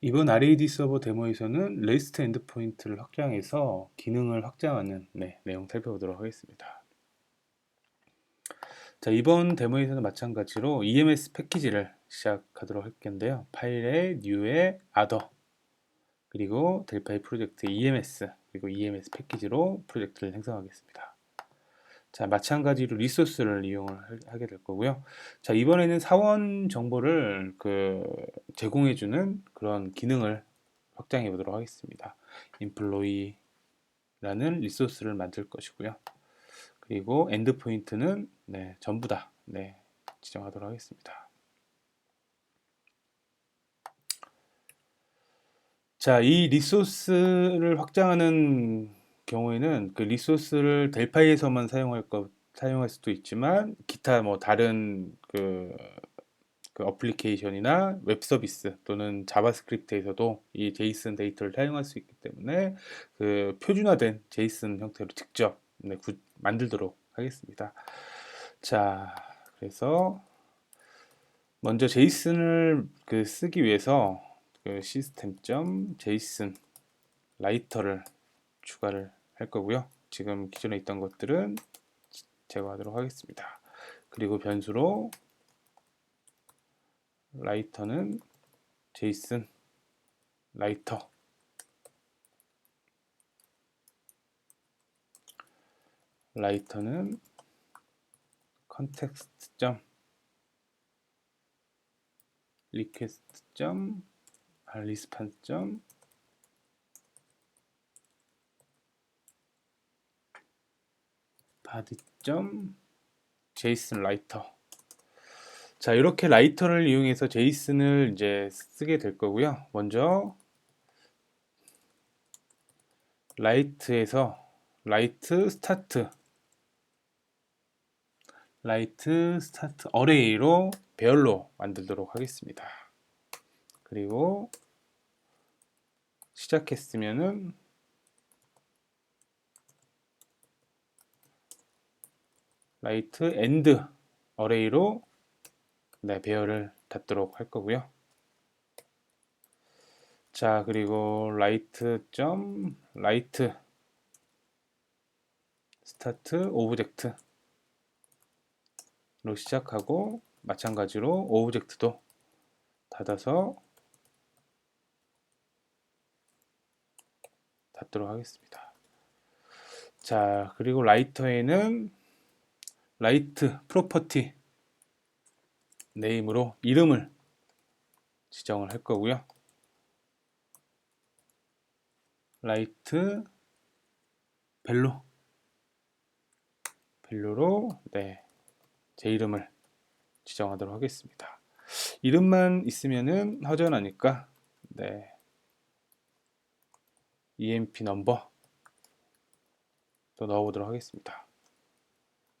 이번 RAD 서버 데모에서는 REST 엔드포인트를 확장해서 기능을 확장하는 네, 내용 살펴보도록 하겠습니다. 자, 이번 데모에서는 마찬가지로 EMS 패키지를 시작하도록 할 건데요. 파일에 new에 other 그리고 델파이 프로젝트 EMS 그리고 EMS 패키지로 프로젝트를 생성하겠습니다. 자, 마찬가지로 리소스를 이용을 하게 될 거고요. 자, 이번에는 사원 정보를 그 제공해 주는 그런 기능을 확장해 보도록 하겠습니다. employee라는 리소스를 만들 것이고요. 그리고 엔드 포인트는 네, 전부 다 네, 지정하도록 하겠습니다. 자, 이 리소스를 확장하는 경우에는 그 리소스를 델파이에서만 사용할 것 사용할 수도 있지만 기타 뭐 다른 그, 그 어플리케이션이나 웹 서비스 또는 자바스크립트에서도 이 제이슨 데이터를 사용할 수 있기 때문에 그 표준화된 제이슨 형태로 직접 네, 구, 만들도록 하겠습니다. 자, 그래서 먼저 제이슨을 그 쓰기 위해서 그 시스템.json 라이터를 추가를 할 거고요. 지금 기존에 있던 것들은 제거하도록 하겠습니다. 그리고 변수로 라이터는 제이슨 라이터 라이터는 컨텍스트 점 리퀘스트 점 리스판스 점 바디점 제이슨 라이터. 자 이렇게 라이터를 이용해서 제이슨을 이제 쓰게 될 거고요. 먼저 라이트에서 라이트 스타트 라이트 스타트 어레이로 배열로 만들도록 하겠습니다. 그리고 시작했으면은 라이트 엔드 어레이로 네, 배열을 닫도록 할 거고요. 자, 그리고 라이트 점 라이트 스타트 오브젝트로 시작하고 마찬가지로 오브젝트도 닫아서 닫도록 하겠습니다. 자, 그리고 라이터에는 라이트 프로퍼티 네임으로 이름을 지정을 할 거고요. 라이트 벨로 벨로로 네, 제 이름을 지정하도록 하겠습니다. 이름만 있으면은 허전하니까 네. EMP 넘버 또 넣어보도록 하겠습니다.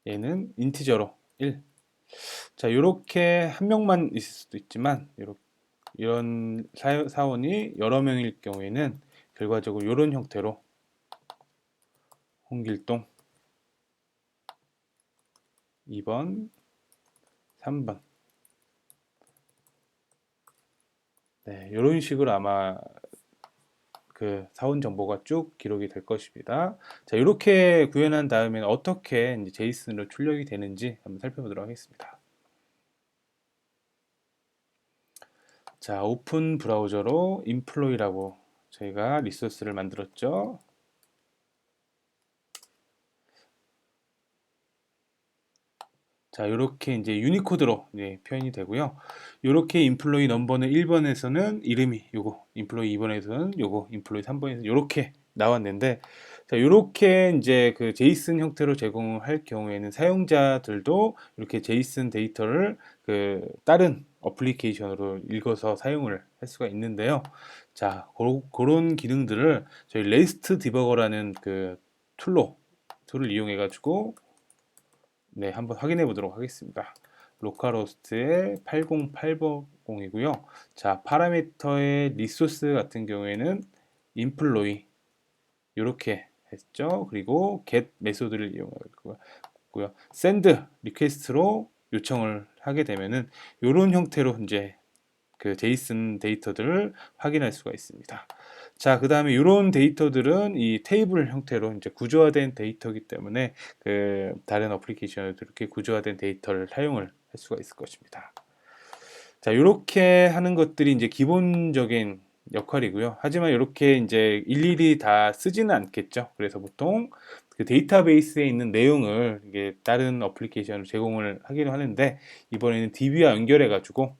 얘는 인티저로 1. 자, 이렇게 한 명만 있을 수도 있지만 요렇게, 이런 사 원이 여러 명일 경우에는 결과적으로 이런 형태로 홍길동 2번 3번 네, 이런 식으로 아마 그 사원 정보가 쭉 기록이 될 것입니다. 자, 이렇게 구현한 다음에 어떻게 이제 제이슨으로 출력이 되는지 한번 살펴보도록 하겠습니다. 자, 오픈 브라우저로 인플로이라고 저희가 리소스를 만들었죠. 자, 이렇게 이제 유니코드로 이제 표현이 되고요. 이렇게 인플로이 넘버는 1번에서는 이름이 요거, 인플로이 2번에서는 요거, 인플로이 3번에서는 이렇게 나왔는데 자, 이렇게 이제 그 제이슨 형태로 제공할 경우에는 사용자들도 이렇게 제이슨 데이터를 그 다른 어플리케이션으로 읽어서 사용을 할 수가 있는데요. 자, 그런 기능들을 저희 레스트 디버거라는 그 툴로 툴을 이용해 가지고 네, 한번 확인해 보도록 하겠습니다. 로컬호스트의 808번이고요. 자, 파라미터의 리소스 같은 경우에는 인플로이 이렇게 했죠. 그리고 get 메소드를 이용하고요. send 리퀘스트로 요청을 하게 되면은 이런 형태로 이제 그 제이슨 데이터들을 확인할 수가 있습니다. 자, 그 다음에 이런 데이터들은 이 테이블 형태로 이제 구조화된 데이터이기 때문에 그 다른 어플리케이션에도 이렇게 구조화된 데이터를 사용을 할 수가 있을 것입니다. 자, 이렇게 하는 것들이 이제 기본적인 역할이고요. 하지만 이렇게 이제 일일이 다 쓰지는 않겠죠. 그래서 보통 그 데이터베이스에 있는 내용을 이게 다른 어플리케이션으로 제공을 하기도 하는데 이번에는 DB와 연결해 가지고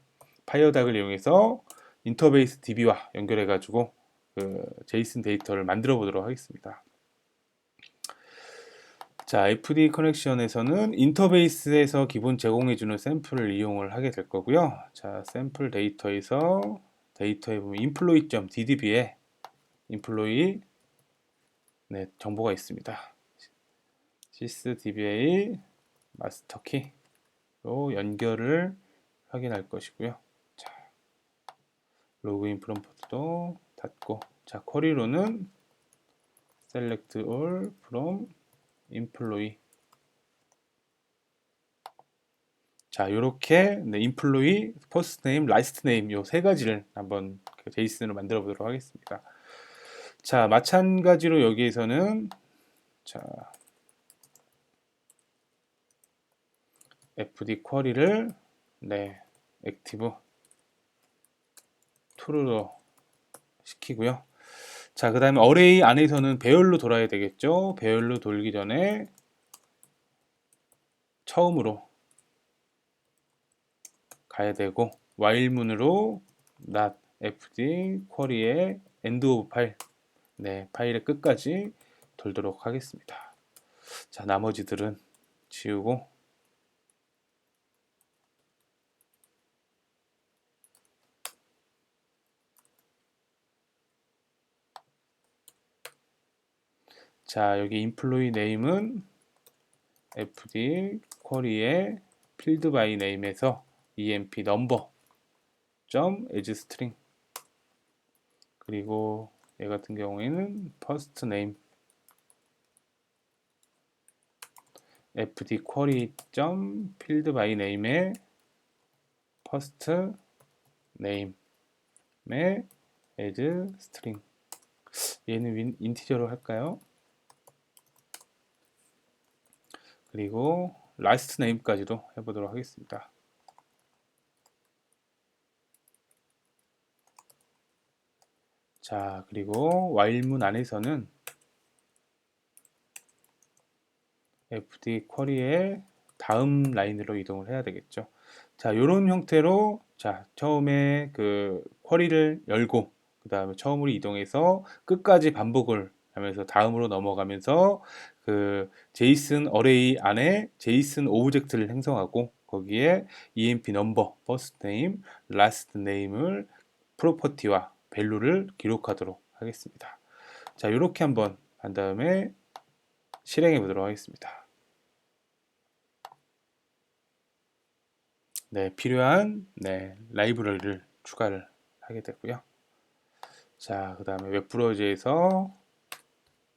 파이어닥을 이용해서 인터베이스 DB와 연결해 가지고 그 제이슨 데이터를 만들어 보도록 하겠습니다. 자, FD 커넥션에서는 인터베이스에서 기본 제공해 주는 샘플을 이용을 하게 될 거고요. 자, 샘플 데이터에서 데이터에 보면 employee.ddb에 employee 네, 정보가 있습니다. sysdba 마스터 키로 연결을 확인할 것이고요. 자, 로그인 프롬프트도 닫고 자, 쿼리로는 select all from employee 자, 요렇게 네, employee, first name, last name 요 세 가지를 한번 그 제이슨으로 만들어 보도록 하겠습니다. 자, 마찬가지로 여기에서는 자, fd 쿼리를 네, 액티브 true로 시키고요. 자, 그 다음에 어레이 안에서는 배열로 돌아야 되겠죠. 배열로 돌기 전에 처음으로 가야 되고 while문으로 not fd 쿼리의 end of 파일 네, 파일의 끝까지 돌도록 하겠습니다. 자, 나머지들은 지우고 자, 여기 employee name은 fd 쿼리의 field by name에서 emp number 점 as string 그리고 얘 같은 경우에는 first name fd query 점 field by name의 first name의 as string 얘는 인티저로 할까요? 그리고 last name까지도 해보도록 하겠습니다. 자, 그리고 while문 안에서는 fd 쿼리의 다음 라인으로 이동을 해야 되겠죠. 자, 이런 형태로 자, 처음에 그 쿼리를 열고 그 다음에 처음으로 이동해서 끝까지 반복을 하면서 다음으로 넘어가면서 그 제이슨 어레이 안에 제이슨 오브젝트를 생성하고 거기에 emp 넘버, first name, last name을 프로퍼티와 밸류를 기록하도록 하겠습니다. 자, 이렇게 한번 한 다음에 실행해 보도록 하겠습니다. 네, 필요한 네, 라이브러리를 추가를 하게 되고요. 자, 그 다음에 웹브라우저에서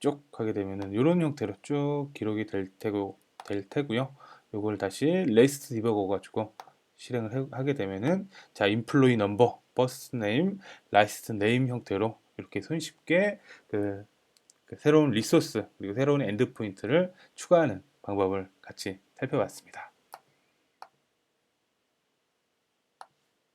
쭉 하게 되면은 이런 형태로 쭉 기록이 될 테고 될 테고요. 이걸 다시 레스트 디버거 가지고 실행을 해, 하게 되면은 자, 인플로이 넘버 버스 네임, 라이스트 네임 형태로 이렇게 손쉽게 그, 그 새로운 리소스 그리고 새로운 엔드 포인트를 추가하는 방법을 같이 살펴봤습니다.